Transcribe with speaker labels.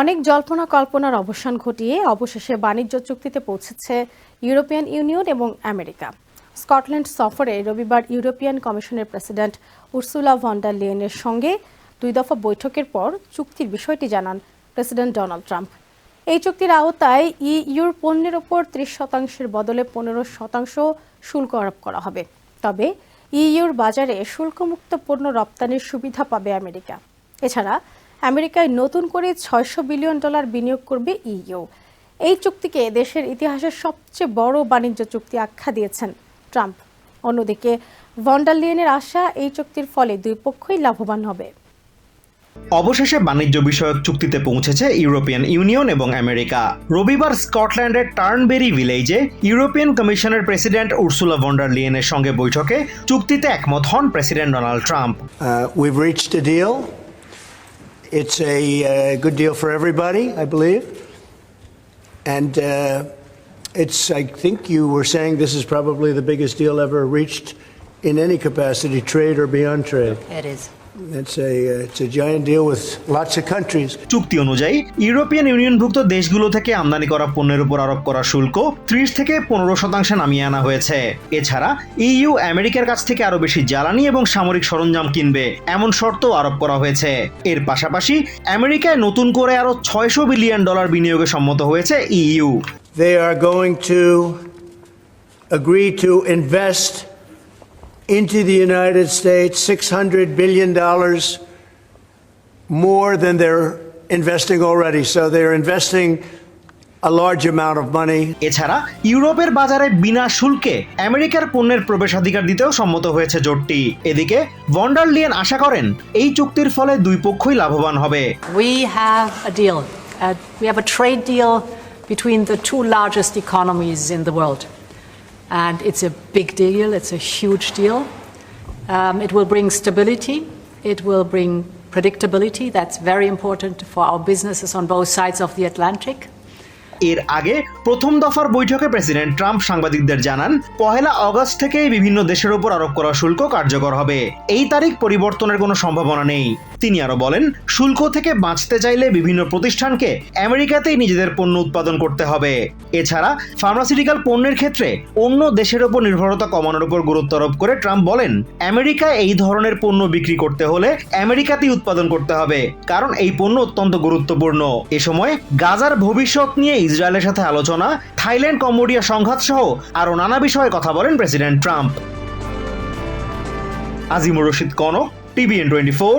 Speaker 1: অনেক জল্পনা কল্পনার অবসান ঘটিয়ে অবশেষে বাণিজ্য চুক্তিতে পৌঁছেছে ইউরোপিয়ান ইউনিয়ন এবং আমেরিকা। স্কটল্যান্ড সফরে রবিবার ইউরোপিয়ান কমিশনের প্রেসিডেন্ট উর্সুলা ভন্ডার লিয়েনের সঙ্গে দুই দফা বৈঠকের পর চুক্তির বিষয়টি জানান প্রেসিডেন্ট ডোনাল্ড ট্রাম্প। এই চুক্তির আওতায় ইইউর পণ্যের ওপর ত্রিশ শতাংশের বদলে পনেরো শতাংশ শুল্ক আরোপ করা হবে। তবে ইইউর বাজারে শুল্কমুক্ত পণ্য রপ্তানির সুবিধা পাবে আমেরিকা। এছাড়া আমেরিকায় নতুন করে ছয়শো বিলিয়ন ডলার বিনিয়োগ করবে ইইউ। এই চুক্তিকে দেশের ইতিহাসের সবচেয়ে বড় বাণিজ্য চুক্তি আখ্যা দিয়েছেন ট্রাম্প। অন্যদিকে ভন্ডারলিয়েনের আশা এই চুক্তির ফলে দুই পক্ষই লাভবান হবে।
Speaker 2: অবশেষে বাণিজ্য বিষয়ক চুক্তিতে পৌঁছেছে ইউরোপিয়ান ইউনিয়ন এবং আমেরিকা। রবিবার স্কটল্যান্ডের টার্নবেরি ভিলেজে ইউরোপিয়ান কমিশনের প্রেসিডেন্ট উর্সুলা ভন্ডার লিয়েনের সঙ্গে বৈঠকে চুক্তিতে একমত হন president Donald Trump.
Speaker 3: It's a uh, good deal for everybody, I believe. And uh, it's, I think you were saying this is probably the biggest deal ever reached in any capacity, trade or beyond trade.
Speaker 4: It is.
Speaker 3: It's a, it's a giant deal with lots of countries.
Speaker 2: চুক্তি অনুযায়ী European ইউনিয়নভুক্ত দেশগুলো থেকে আমদানি করা পণ্যের উপর আরোপ করা শুল্ক ত্রিশ থেকে পনেরো শতাংশে নামিয়ে আনা হয়েছে। এছাড়া ইইউ আমেরিকার কাছ থেকে আরও বেশি জ্বালানি এবং সামরিক সরঞ্জাম কিনবে এমন শর্ত আরোপ করা হয়েছে। এর পাশাপাশি আমেরিকায় নতুন করে আরও ছয়শো বিলিয়ন ডলার বিনিয়োগে সম্মত হয়েছে EU.
Speaker 3: They are going to agree to invest into the United States $600 billion more than they're investing already. So they're investing a large amount of money.
Speaker 2: এছাড়া ইউরোপের বাজারে বিনা শুল্কে আমেরিকার পণ্যের প্রবেশাধিকার দিতেও সম্মত হয়েছে জোটটি এদিকে ভন্ডার লিয়েন আশা করেন এই চুক্তির ফলে দুই পক্ষই লাভবান হবে
Speaker 4: We have a deal. Uh, we have a trade deal between the two largest economies in the world. And it's a big deal, it's a huge deal. Um, it will bring stability, it will bring predictability. That's very important for our businesses on both sides of the Atlantic.
Speaker 2: এর আগে প্রথম দফার বৈঠকে president Trump সাংবাদিকদের জানান পহেলা August থেকেই বিভিন্ন দেশের উপর আরোপ করা শুল্ক কার্যকর হবে এই তারিখ পরিবর্তনের কোনো সম্ভাবনা নেই তিনি আরও বলেন, শুল্ক থেকে বাঁচতে চাইলে বিভিন্ন প্রতিষ্ঠানকে আমেরিকাতেই নিজেদের পণ্য উৎপাদন করতে হবে। এছাড়া ফার্মাসিউটিক্যাল পণ্যের ক্ষেত্রে অন্য দেশের উপর নির্ভরতা কমানোর উপর গুরুত্ব আরোপ করে ট্রাম্প বলেন আমেরিকায় এই ধরনের পণ্য বিক্রি করতে হলে আমেরিকাতেই উৎপাদন করতে হবে, কারণ এই পণ্য অত্যন্ত গুরুত্বপূর্ণ। এ সময়, গাজার ভবিষ্যৎ নিয়ে ইসরায়েলের সাথে আলোচনা, থাইল্যান্ড, কম্বোডিয়া সংঘাত সহ আরও নানা বিষয়ে কথা বলেন president Trump. Azimur Rashid Kanak, TVN twenty four